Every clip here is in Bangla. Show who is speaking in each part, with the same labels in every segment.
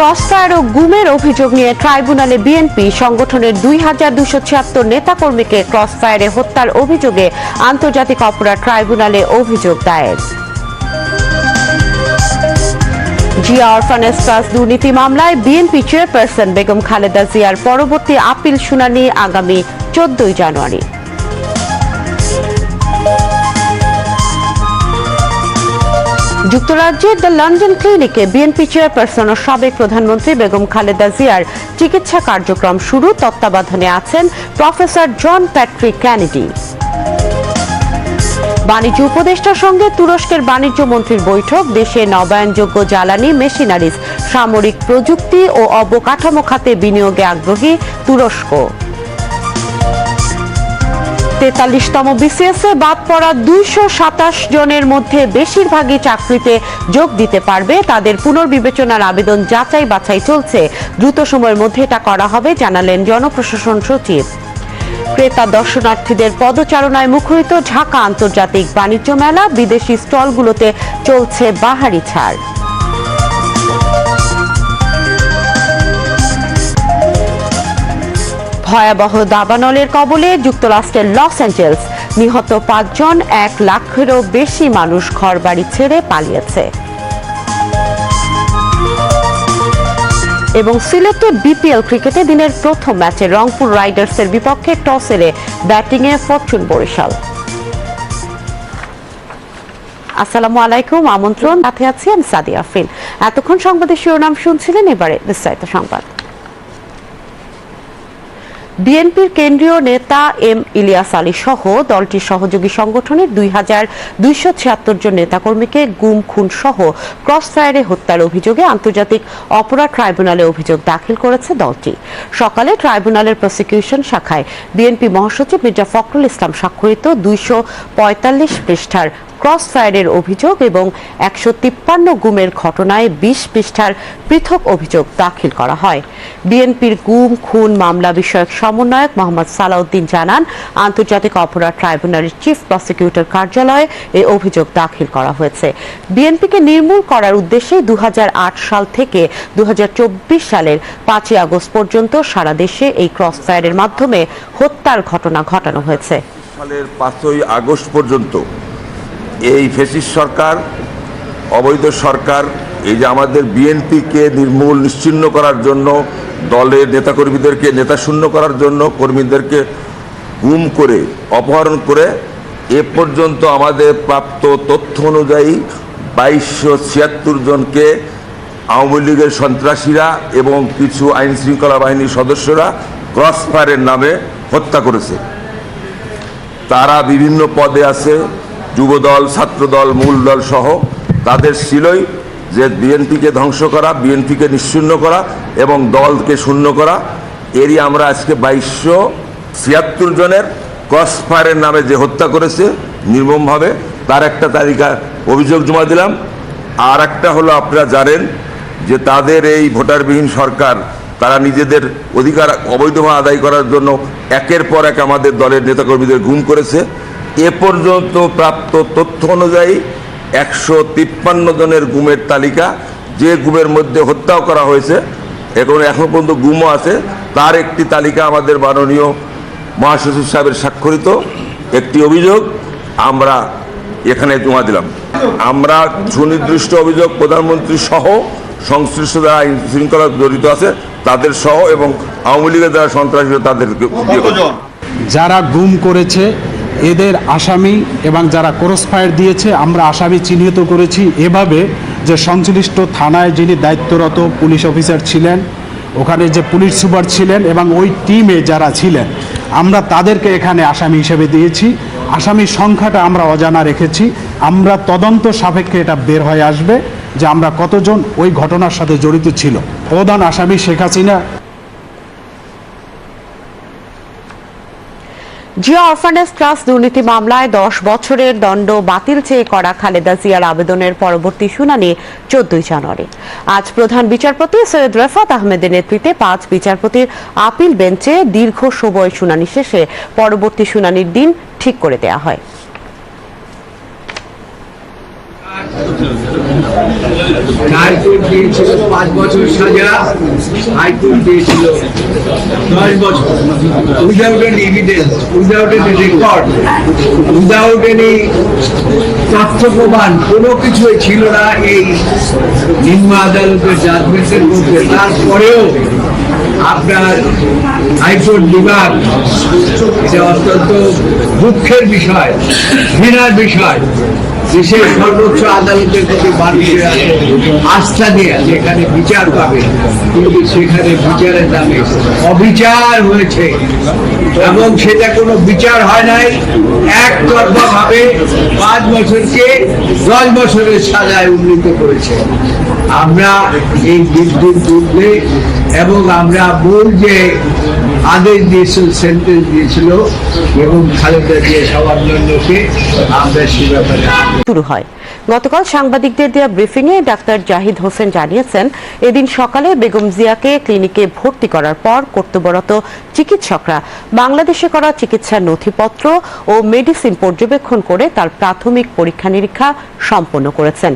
Speaker 1: ক্রসফায়ার ও গুমের অভিযোগ নিয়ে ট্রাইব্যুনালে বিএনপি সংগঠনের দুই হাজার দুশো ছিয়াত্তর নেতাকর্মীকে ক্রসফায়ারে হত্যার অভিযোগে আন্তর্জাতিক অপরাধ ট্রাইব্যুনালে অভিযোগ দায়ের। জিয়া অরফানেজ ট্রাস্ট দুর্নীতি মামলায় বিএনপি চেয়ারপারসন বেগম খালেদা জিয়ার পরবর্তী আপিল শুনানি আগামী চোদ্দই জানুয়ারি। যুক্তরাজ্যের দ্য লন্ডন ক্লিনিকে বিএনপি চেয়ারপারসন ও সাবেক প্রধানমন্ত্রী বেগম খালেদা জিয়ার চিকিৎসা কার্যক্রম শুরু, তত্ত্বাবধানে আছেন প্রফেসর জন প্যাট্রিক ক্যানেডি। বাণিজ্য উপদেষ্টার সঙ্গে তুরস্কের বাণিজ্য মন্ত্রীর বৈঠক, দেশে নবায়নযোগ্য জ্বালানি মেশিনারিজ, সামরিক প্রযুক্তি ও অবকাঠামো খাতে বিনিয়োগে আগ্রহী তুরস্ক। তেতাল্লিশতম বিসিএস এ বাদ পড়া দুইশো সাতাশ জনের মধ্যে বেশিরভাগই চাকরিতে যোগ দিতে পারবে। তাদের পুনর্বিবেচনার আবেদন যাচাই বাছাই চলছে। দ্রুত সময়ের মধ্যে এটা করা হবে, জানালেন জনপ্রশাসন সচিব। ক্রেতা দর্শনার্থীদের পদচারণায় মুখরিত ঢাকা আন্তর্জাতিক বাণিজ্য মেলা, বিদেশি স্টলগুলোতে চলছে বাহারি ছাড়। ভয়াবহ দাবানলের কবলে যুক্তরাষ্ট্রের লস অ্যাঞ্জেলস। নিহত পাঁচজন, এক লাখেরও বেশি মানুষ ঘরবাড়ি ছেড়ে পালিয়েছে। এবং সিলেটে বিপিএল ক্রিকেটে দিনের প্রথম ম্যাচে রংপুর রাইডার্সের বিপক্ষে টস হেরে ব্যাটিংয়ে ফরচুন বরিশাল। আসসালামু আলাইকুম, আমন্ত্রণ। সাথে আছি আমি সাদিয়া আফরিন। এতক্ষণ সংবাদের শিরোনাম শুনছিলেন এবারে বিস্তারিত সংবাদ। বিএনপির কেন্দ্রীয় নেতা এম ইলিয়াস আলী সহ দলটির সহযোগী সংগঠনের দুই হাজার দুইশো ছিয়াত্তর জন নেতাকর্মীকে গুম, খুন সহ ক্রসফায়ারে হত্যার অভিযোগে আন্তর্জাতিক অপরাধ ট্রাইব্যুনালে অভিযোগ দাখিল করেছে দলটি। সকালে ট্রাইব্যুনালের প্রসিকিউশন শাখায় বিএনপি মহাসচিব মির্জা ফখরুল ইসলাম স্বাক্ষরিত দুইশো পঁয়তাল্লিশ পৃষ্ঠার ক্রসফায়ারের অভিযোগ এবং একশো তিপ্পান্ন গুমের ঘটনায় বিশ পৃষ্ঠার পৃথক অভিযোগ দাখিল করা হয়। বিএনপির গুম, খুন মামলা বিষয়ক সমন্বয়ক মোহাম্মদ সালাউদ্দিন জানান, আন্তর্জাতিক অপরাধ ট্রাইব্যুনালের চিফ প্রসিকিউটর কার্যালয়ে এই অভিযোগ দাখিল করা হয়েছে। বিএনপিকে নির্মূল করার উদ্দেশ্যে দু হাজার আট সাল থেকে দু হাজার চব্বিশ সালের পাঁচই আগস্ট পর্যন্ত সারা দেশে এই ক্রসফায়ারের মাধ্যমে হত্যার ঘটনা ঘটানো হয়েছে।
Speaker 2: সালের পাঁচই আগস্ট পর্যন্ত এই ফেসিস সরকার, অবৈধ সরকার, এই যে আমাদের বিএনপিকে নির্মূল নিশ্চিন্ন করার জন্য, দলের নেতাকর্মীদেরকে নেতা শূন্য করার জন্য, কর্মীদেরকে গুম করে, অপহরণ করে, এ পর্যন্ত আমাদের প্রাপ্ত তথ্য অনুযায়ী বাইশশো ছিয়াত্তর জনকে আওয়ামী লীগের সন্ত্রাসীরা এবং কিছু আইন শৃঙ্খলা বাহিনীর সদস্যরা ক্রসফায়ারের নামে হত্যা করেছে। তারা বিভিন্ন পদে আছে যুবদল, ছাত্রদল মূল দল সহ তাদের ছিলই যে বিএনপিকে ধ্বংস করা, বিএনপিকে নিশ্চিহ্ন করা এবং দলকে শূন্য করা, এরই আমরা আজকে বাইশশো ছিয়াত্তর জনের ক্রসফায়ারের নামে যে হত্যা করেছে, নির্মমভাবে, তার একটা তালিকা অভিযোগ জমা দিলাম। আর একটা হলো আপনারা জানেন যে তাদের এই ভোটারবিহীন সরকার, তারা নিজেদের অধিকার অবৈধভাবে আদায় করার জন্য একের পর এক আমাদের দলের নেতাকর্মীদের গুম করেছে। এ পর্যন্ত প্রাপ্ত তথ্য অনুযায়ী একশো তিপ্পান্ন জনের গুমের তালিকা যে গুমের মধ্যে হত্যাও করা হয়েছে এখন এখন পর্যন্ত গুমও আছে তার একটি তালিকা আমাদের মাননীয় মহাসচিব সাহেবের স্বাক্ষরিত একটি অভিযোগ আমরা এখানে জমা দিলাম। আমরা সুনির্দিষ্ট অভিযোগ প্রধানমন্ত্রী সহ সংশ্লিষ্ট যারা আইন শৃঙ্খলা জড়িত আছে তাদের সহ এবং আওয়ামী লীগের যারা সন্ত্রাসী তাদেরকে দিয়ে
Speaker 3: যারা গুম করেছে এদের আসামি এবং যারা ক্রসফায়ার দিয়েছে, আমরা আসামি চিহ্নিত করেছি। এভাবে যে সংশ্লিষ্ট থানায় যিনি দায়িত্বরত পুলিশ অফিসার ছিলেন, ওখানে যে পুলিশ সুপার ছিলেন এবং ওই টিমে যারা ছিলেন, আমরা তাদেরকে এখানে আসামি হিসেবে দিয়েছি। আসামির সংখ্যাটা আমরা অজানা রেখেছি। আমরা তদন্ত সাপেক্ষে এটা বের হয়ে আসবে যে আমরা কতজন ওই ঘটনার সাথে জড়িত ছিল। প্রধান আসামি শেখ হাসিনা।
Speaker 1: জিয়া অরফানেজ ট্রাস্ট দুর্নীতি মামলায় দশ বছরের দণ্ড বাতিল চেয়ে করা খালেদা জিয়ার আবেদনের পরবর্তী শুনানি চোদ্দই জানুয়ারি। আজ প্রধান বিচারপতি সৈয়দ রেফাত আহমেদের নেতৃত্বে পাঁচ বিচারপতির আপিল বেঞ্চে দীর্ঘ সময় শুনানি শেষে পরবর্তী শুনানির দিন ঠিক করে দেয়া হয়।
Speaker 4: হাইকোর্ট দিয়েছিল পাঁচ বছর সাজা দিয়েছিল দশ বছর। Without evidence without record without any তথ্য প্রমাণ, কোনো কিছুই ছিল না এই নিম্ন আদালতের জাজমেন্টের মধ্যে। তারপরেও আপনার হাইকোর্ট বিভাগ, এটা অত্যন্ত দুঃখের বিষয়, ঘৃণার বিষয় দেশের সর্বোচ্চ আদালতের প্রতি আস্থা দিয়ে যেখানে বিচার পাবে, কিন্তু সেখানে বিচারের নামে অবিচার হয়েছে। এবং সেটা কোনো বিচার হয় নাই একতরফা ভাবে পাঁচ বছরকে দশ বছরের সাজায় উন্নীত করেছে। আমরা এই বিদ্যুৎ যুদ্ধে এবং আমরা মূল যে আদেশ দিয়েছিল সেন্টেন্স দিয়েছিল এবং খালেদা দিয়ে সবার জন্যকে আমরা সে ব্যাপারে
Speaker 1: শুরু হয়। গতকাল সাংবাদিকদের দেওয়া ব্রিফিংয়ে ডাক্তার জাহিদ হোসেন জানিয়েছেন, এদিন সকালে বেগম জিয়াকে ক্লিনিকে ভর্তি করার পর কর্তব্যরত চিকিৎসকরা বাংলাদেশে করা চিকিৎসার নথিপত্র ও মেডিসিন পর্যবেক্ষণ করে তার প্রাথমিক পরীক্ষা নিরীক্ষা সম্পন্ন করেছেন।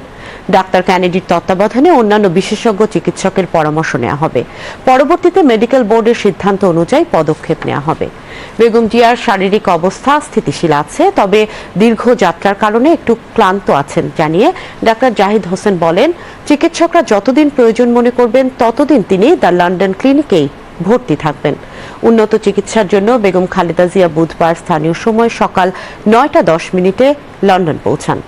Speaker 1: ডাক্তার ক্যানেডির তত্ত্বাবধানে অন্যান্য বিশেষজ্ঞ চিকিৎসকের পরামর্শ নেওয়া হবে। পরবর্তীতে মেডিকেল বোর্ডের সিদ্ধান্ত অনুযায়ী পদক্ষেপ নেওয়া হবে। বেগম জিয়ার শারীরিক অবস্থা স্থিতিশীল আছে, তবে দীর্ঘ যাত্রার কারণে একটু ক্লান্ত আছেন জানিয়ে ডাক্তার জাহিদ হোসেন বলেন, চিকিৎসকরা যতদিন প্রয়োজন মনে করবেন, ততদিন তিনি দ্য লন্ডন ক্লিনিকেই ভর্তি থাকবেন। উন্নত চিকিৎসার জন্য বেগম খালেদা জিয়া বুধবার স্থানীয় সময় সকাল নয়টা দশ মিনিটে লন্ডন পৌঁছান।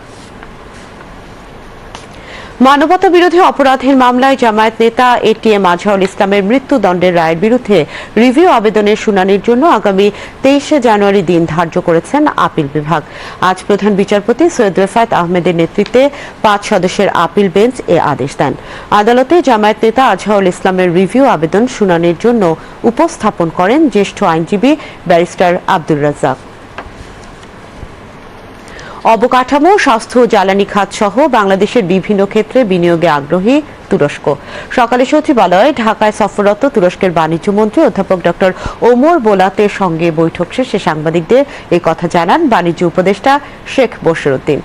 Speaker 1: মানবতা বিরোধী অপরাধের মামলায় জামায়াত নেতা এটিএম আজহারুল ইসলামের মৃত্যুদণ্ডের রায়ের বিরুদ্ধে রিভিউ আবেদনের শুনানির জন্য আগামী তেইশে জানুয়ারি দিন ধার্য করেছেন আপিল বিভাগ। আজ প্রধান বিচারপতি সৈয়দ রেফায়েত আহমেদের নেতৃত্বে পাঁচ সদস্যের আপিল বেঞ্চ এ আদেশ দেন। আদালতে জামায়াত নেতা আজহারুল ইসলামের রিভিউ আবেদন শুনানির জন্য উপস্থাপন করেন জ্যেষ্ঠ আইনজীবী ব্যারিস্টার আব্দুল রাজ্জাক। অবকাঠামো, স্বাস্থ্য, জ্বালানি খাত সহ বাংলাদেশের বিভিন্ন ক্ষেত্রে বিনিয়োগে আগ্রহী তুরস্ক। সকালে সচিবালয়ে, ঢাকায় সফররত তুরস্কের বাণিজ্য মন্ত্রী অধ্যাপক ডক্টর ওমর বোলাতের সঙ্গে বৈঠক শেষে সাংবাদিকদের এই কথা জানান বাণিজ্য উপদেষ্টা শেখ বশিরউদ্দিন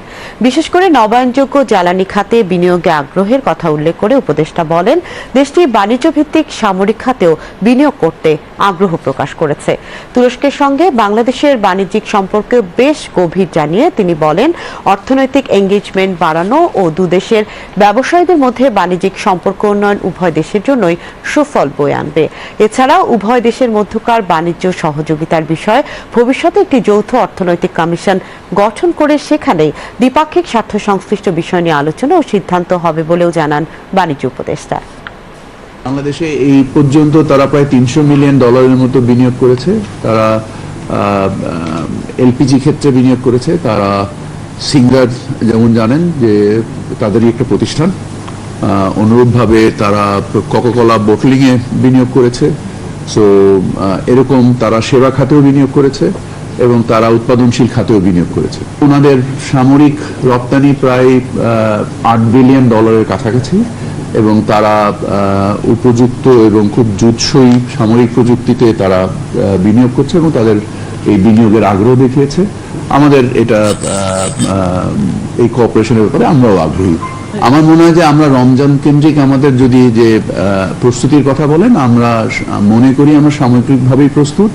Speaker 1: বিশেষ করে নবায়নযোগ্য জ্বালানি খাতে বিনিয়োগে আগ্রহের কথা উল্লেখ করে উপদেষ্টা বলেন, দেশটি বাণিজ্য ভিত্তিক সামরিক খাতেও বিনিয়োগ করতে আগ্রহ প্রকাশ করেছে। তুরস্কের সঙ্গে বাংলাদেশের বাণিজ্যিক সম্পর্কে বেশ গভীর জানিয়ে তিনি বলেন অর্থনৈতিক এঙ্গেজমেন্ট বাড়ানো ও দুদেশের ব্যবসায়ীদের মধ্যে বাণিজ্যিক সম্পর্ক উন্নয়ন উভয় দেশের জন্যই সুফল বয়ে আনবে। এছাড়া উভয় দেশের মধ্যকার বাণিজ্য সহযোগিতার বিষয়ে ভবিষ্যতে একটি যৌথ অর্থনৈতিক কমিশন গঠন করে সেখানে দ্বিপাক্ষিক স্বার্থ সংশ্লিষ্ট বিষয় নিয়ে আলোচনা ও সিদ্ধান্ত হবে বলেও জানান বাণিজ্য উপদেষ্টা।
Speaker 5: বাংলাদেশে এই পর্যন্ত তারা প্রায় তিনশো মিলিয়ন ডলারের মতো বিনিয়োগ করেছে। তারা এলপিজি ক্ষেত্রে বিনিয়োগ করেছে। তারা সিঙ্গার যেমন জানেন যে তাদেরই একটা প্রতিষ্ঠান। অনুরূপভাবে তারা কোকাকোলা বোটলিংয়ে বিনিয়োগ করেছে। সো এরকম তারা সেবা খাতেও বিনিয়োগ করেছে এবং তারা উৎপাদনশীল খাতেও বিনিয়োগ করেছে। ওনাদের সামরিক রপ্তানি প্রায় আট বিলিয়ন ডলারের কাছাকাছি এবং তারা উপযুক্ত এবং খুব জুৎসই সামরিক প্রযুক্তিতে তারা বিনিয়োগ করছে এবং তাদের এই বিনিয়োগের আগ্রহ দেখিয়েছে। আমাদের এটা এই কোঅপারেশনের ব্যাপারে আমরাও আগ্রহী। আমার মনে হয় যে আমরা রমজান কেন্দ্রিক আমাদের যদি যে প্রস্তুতির কথা বলেন, আমরা মনে করি আমরা সামগ্রিকভাবেই প্রস্তুত।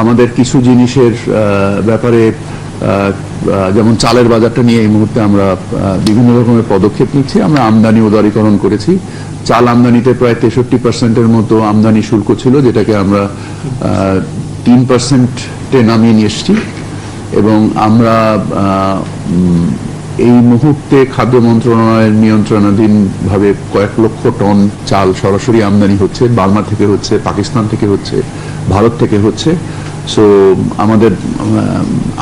Speaker 5: আমাদের কিছু জিনিসের ব্যাপারে যেমন চালের বাজারটা নিয়ে এই মুহূর্তে আমরা বিভিন্ন রকমের পদক্ষেপ নিচ্ছি। আমরা আমদানি উদারীকরণ করেছি। চাল আমদানিতে প্রায় তেষট্টি পার্সেন্টের মতো আমদানি শুল্ক ছিল, যেটাকে আমরা তিন পার্সেন্টে নামিয়ে নিয়ে এসেছি এবং আমরা এই মুহূর্তে খাদ্য মন্ত্রণালয়ের নিয়ন্ত্রণাধীনভাবে কয়েক লক্ষ টন চাল সরাসরি আমদানি হচ্ছে বার্মা থেকে হচ্ছে পাকিস্তান থেকে হচ্ছে ভারত থেকে হচ্ছে। সো আমাদের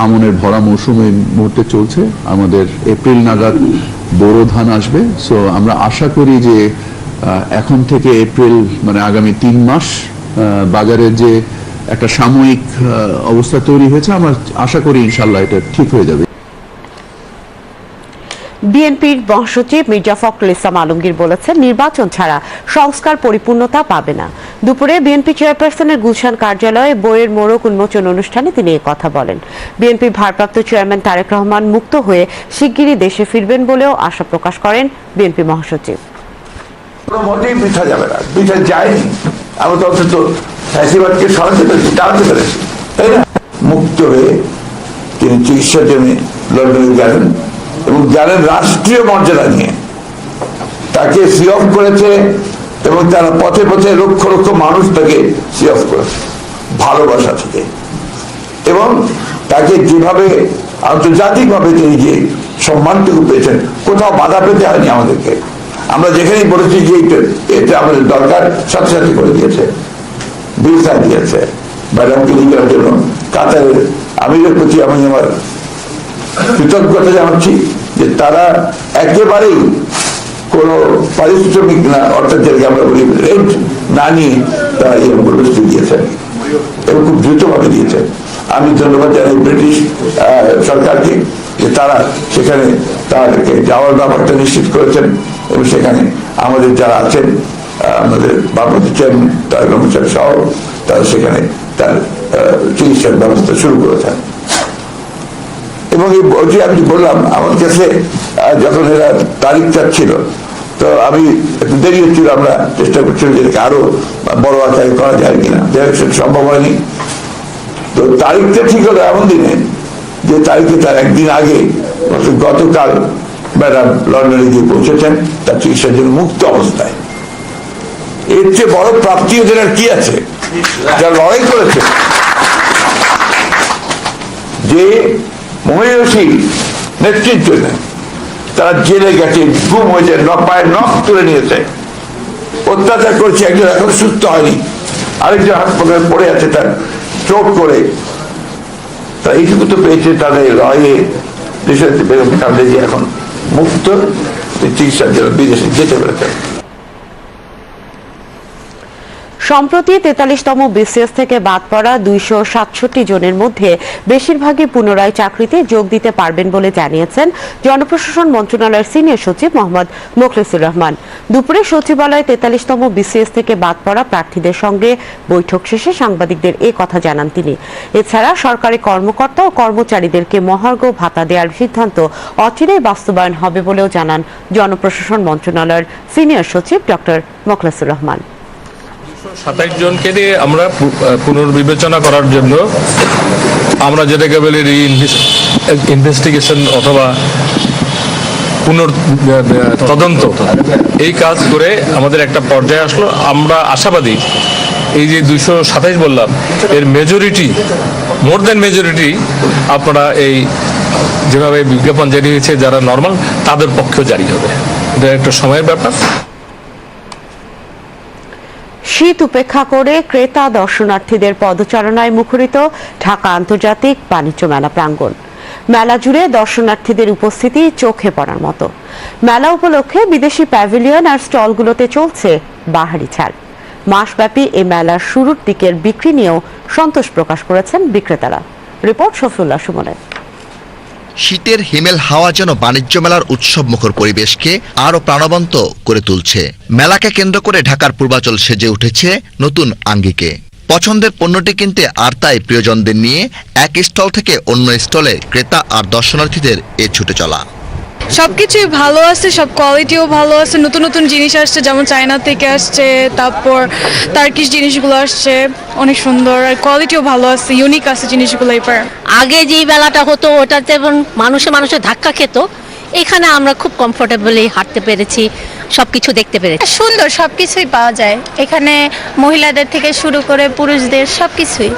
Speaker 5: আমনের ভরা মৌসুম এই মুহূর্তে চলছে। আমাদের এপ্রিল নাগাদ বোরো ধান আসবে। সো আমরা আশা করি যে এখন থেকে এপ্রিল মানে আগামী তিন মাস আহ, বাজারের যে একটা সাময়িক অবস্থা তৈরি হয়েছে। আমরা আশা করি ইনশাল্লাহ এটা ঠিক হয়ে যাবে।
Speaker 1: বিএনপির মহাসচিব মির্জা ফখরুল ইসলাম আলমগীর বলেছেন নির্বাচন ছাড়া সংস্কার পরিপূর্ণতা পাবে না। দুপুরে বিএনপি চেয়ারপারসনের গুলশান কার্যালয়ে বইয়ের মোড়ক উন্মোচন অনুষ্ঠানে তিনি কথা বলেন। বিএনপির ভারপ্রাপ্ত চেয়ারম্যান তারেক রহমান মুক্ত হয়ে শিগগিরই দেশে ফিরবেন বলেও আশা প্রকাশ করেন বিএনপি মহাসচিব।
Speaker 6: যাবে না। আমরা তো অন্তত ফ্যাসিবাদকে সরাতে পেরেছি টানতে পেরেছি। তাই না? মুক্ত হয়ে তিনি চিকিৎসার জন্য লন্ডনে গেলেন এবং রাষ্ট্রীয় মর্যাদা নিয়ে। তাকে সি করেছে এবং তারা পথে পথে লক্ষ লক্ষ মানুষ তাকে সি করেছে, ভালোবাসা থেকে। এবং তাকে যেভাবে আন্তর্জাতিকভাবে তিনি যে সম্মানটুকু পেয়েছেন, কোথাও বাধা পেতে হয়নি আমাদেরকে। আমরা যেখানেই বলেছি যে এটা আমাদের দরকার, সাথে সাথে করে দিয়েছে। ভিসা দিয়েছে। ম্যাডামকে নিয়ে জন্য। কাতারের আমিরের প্রতি আমি আমার কৃতজ্ঞতা জানাচ্ছি যে তারা একেবারেই পারিশ্রমিক না, অর্থাৎ যেটাকে আমরা বলি রেন্ট না নিয়ে তারা এই প্রবেশটি দিয়েছেন এবং খুব দ্রুতভাবে দিয়েছেন আমি ধন্যবাদ জানাই ব্রিটিশ সরকারকে যে তারা সেখানে তাদেরকে যাওয়ার ব্যাপারটা নিশ্চিত করেছেন। এবং সেখানে আমাদের যারা আছেন আমাদের বাপতি চেয়ারম্যান, তার কর্মচারী সহ তারা সেখানে তার চিকিৎসার ব্যবস্থা শুরু করেছেন। এবং এই বইটি আমি বললাম, আমার কাছে যখন এরা তারিখ চাচ্ছিল, তো আমি একটু দেরি হচ্ছিল, আমরা চেষ্টা করছিলাম যে এটাকে আরও বড় আকারে করা যায় কিনা। সম্ভব হয়নি। তো তারিখটা ঠিক হলো এমন দিনে, যে তারিখে তার একদিন আগে, গতকাল ম্যাডাম, লন্ডনে গিয়ে পৌঁছেছেন তার চিকিৎসার জন্য মুক্ত অবস্থায়। এর চেয়ে বড় প্রাপ্তি ওদের আর কি আছে? যা লড়াই করেছে। যে মহিষী নেতৃত্ব নেয় তারা জেলে গেছে, গুম হয়েছে পায়ের নখ তুলে নিয়েছে। অত্যাচার করছে, একজন এখন সুস্থ হয়নি। আরেকজন হাসপাতালে পড়ে আছে, তার চোট করে তা এইটুকু তো পেয়েছে তাদের লড়াইয়ে, দেশের এখন মুক্ত চিকিৎসার জন্য বিদেশে যেতে পেরেছেন
Speaker 1: সম্প্রতি তেতাল্লিশতম বিসিএস থেকে বাদ পড়া দুইশো সাতষট্টি জনের মধ্যে বেশিরভাগই পুনরায় চাকরিতে যোগ দিতে পারবেন বলে জানিয়েছেন জনপ্রশাসন মন্ত্রণালয়ের সিনিয়র সচিব মোহাম্মদ মোখলেসুর রহমান। দুপুরে সচিবালয়ে তেতাল্লিশতম বিসিএস থেকে বাদ পড়া প্রার্থীদের সঙ্গে বৈঠক শেষে সাংবাদিকদের এ কথা জানান তিনি। এছাড়া সরকারি কর্মকর্তা ও কর্মচারীদেরকে মহার্ঘ ভাতা দেওয়ার সিদ্ধান্ত অচিরেই বাস্তবায়ন হবে বলেও জানান জনপ্রশাসন মন্ত্রণালয়ের সিনিয়র সচিব ডক্টর মোখলেসুর রহমান।
Speaker 7: সাতাইশ জনকে নিয়ে আমরা পুনর্বিবেচনা করার জন্য আমরা যেটাকে বলি ইনভেস্টিগেশন অথবা পুনর তদন্ত। এই কাজ করে আমাদের একটা পর্যায়ে আসলো। আমরা আশাবাদী এই যে দুইশো সাতাইশ বললাম, এর মেজরিটি মোর দেন মেজরিটি আপনারা এই যেভাবে বিজ্ঞাপন জারি হয়েছে, যারা নর্মাল তাদের পক্ষেও জারি হবে। এটা একটা সময়ের ব্যাপার।
Speaker 1: শীত উপেক্ষা করে ক্রেতা দর্শনার্থীদের পদচারণায় মুখরিত ঢাকা আন্তর্জাতিক বাণিজ্য মেলা প্রাঙ্গণ। মেলা জুড়ে দর্শনার্থীদের উপস্থিতি চোখে পড়ার মতো। মেলা উপলক্ষে বিদেশি প্যাভিলিয়ন আর স্টলগুলোতে চলছে বাহারি ছাড়। মাসব্যাপী এই মেলার শুরুর দিকের বিক্রি নিয়েও সন্তোষ প্রকাশ করেছেন বিক্রেতারা। রিপোর্ট শফিউল্লাহ সুমনের।
Speaker 8: শীতের হিমেল হাওয়া যেন বাণিজ্য মেলার উৎসব মুখর পরিবেশকে আরও প্রাণবন্ত করে তুলছে। মেলাকে কেন্দ্র করে ঢাকার পূর্বাচল সেজে উঠেছে নতুন আঙ্গিকে। পছন্দের পণ্যটি কিনতে আর তাই প্রিয়জনদের নিয়ে এক স্টল থেকে অন্য স্টলে ক্রেতা আর দর্শনার্থীদের এ ছুটে চলা।
Speaker 9: সবকিছুই ভালো আছে, সব কোয়ালিটিও ভালো আছে, নতুন নতুন জিনিস আসছে, যেমন চায়না থেকে আসছে, তারপর তার কিছু জিনিসগুলো আসছে, অনেক সুন্দর, আর কোয়ালিটিও ভালো আছে ইউনিক আছে জিনিসগুলো এবার।
Speaker 10: আগে যেই বেলাটা হতো, ওটাতে মানুষে মানুষে ধাক্কা খেত এখানে আমরা খুব কমফোর্টেবলি হাঁটতে পেরেছি সব কিছু দেখতে পেরেছি।
Speaker 9: সুন্দর সবকিছুই পাওয়া যায়। এখানে মহিলাদের থেকে শুরু করে পুরুষদের সবকিছুই।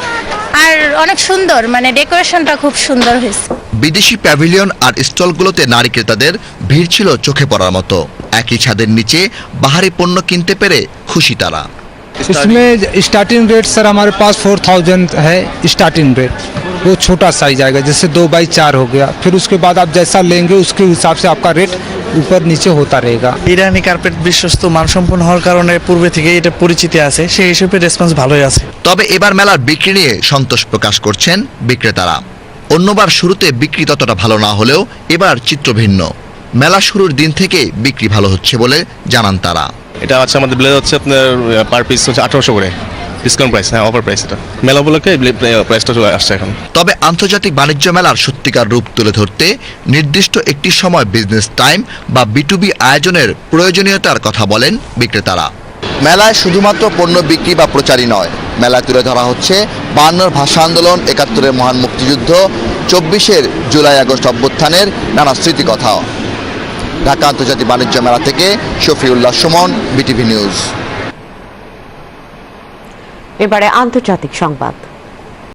Speaker 9: আর অনেক সুন্দর মানে ডেকোরেশনটা খুব সুন্দর হয়েছে।
Speaker 8: বিদেশি প্যাভিলিয়ন আর স্টলগুলোতে নারী ক্রেতাদের ভিড় ছিল চোখে পড়ার মতো। একই ছাদের নিচে বাহারি পণ্য কিনতে পেরে খুশি তারা।
Speaker 11: इसमें स्टार्टिंग रेट सर हमारे पास फोर थाउजेंड है स्टार्टिंग रेट वो छोटा साइज आएगा जैसे दो बाई चार हो गया फिर उसके बाद आप जैसा लेंगे उसके हिसाब से आपका रेट ऊपर नीचे होता रहेगा
Speaker 12: ইরানি কার্পেট বিশ্বস্ত মানসম্পন্ন হওয়ার কারণে পূর্বে থেকে এটা পরিচিতি আছে সেই হিসেবে রেসপন্স ভালোই আছে
Speaker 8: তবে এবার মেলার বিক্রি নিয়ে সন্তোষ প্রকাশ করছেন বিক্রেতারা অন্যবার শুরুতে বিক্রি ততটা ভালো না হলেও এবার চিত্র ভিন্ন মেলা শুরুর দিন থেকে বিক্রি ভালো হচ্ছে বলে জানান তারা
Speaker 13: এটা আছে আমাদের ব্লেজার হচ্ছে আপনার পার পিস হচ্ছে আঠারোশো করে। ডিসকাউন্ট প্রাইস হ্যাঁ অফার প্রাইস এটা। মেলা উপলক্ষে প্রাইসটা চলে আসছে এখন।
Speaker 8: তবে আন্তর্জাতিক বাণিজ্য মেলার সত্যিকার রূপ তুলে ধরতে নির্দিষ্ট একটি সময় বিজনেস টাইম বা বিটুবি আয়োজনের প্রয়োজনীয়তার কথা বলেন বিক্রেতারা। মেলায় শুধুমাত্র পণ্য বিক্রি বা প্রচারই নয়, মেলায় তুলে ধরা হচ্ছে বায়ান্নর ভাষা আন্দোলন, একাত্তরের মহান মুক্তিযুদ্ধ, চব্বিশের জুলাই আগস্ট অভ্যুত্থানের নানা স্মৃতিকথাও। ঢাকা আন্তর্জাতিক বাণিজ্য মেলা থেকে শফিউল্লাহ সুমন বিটিভি নিউজ।
Speaker 1: এবারে আন্তর্জাতিক সংবাদ।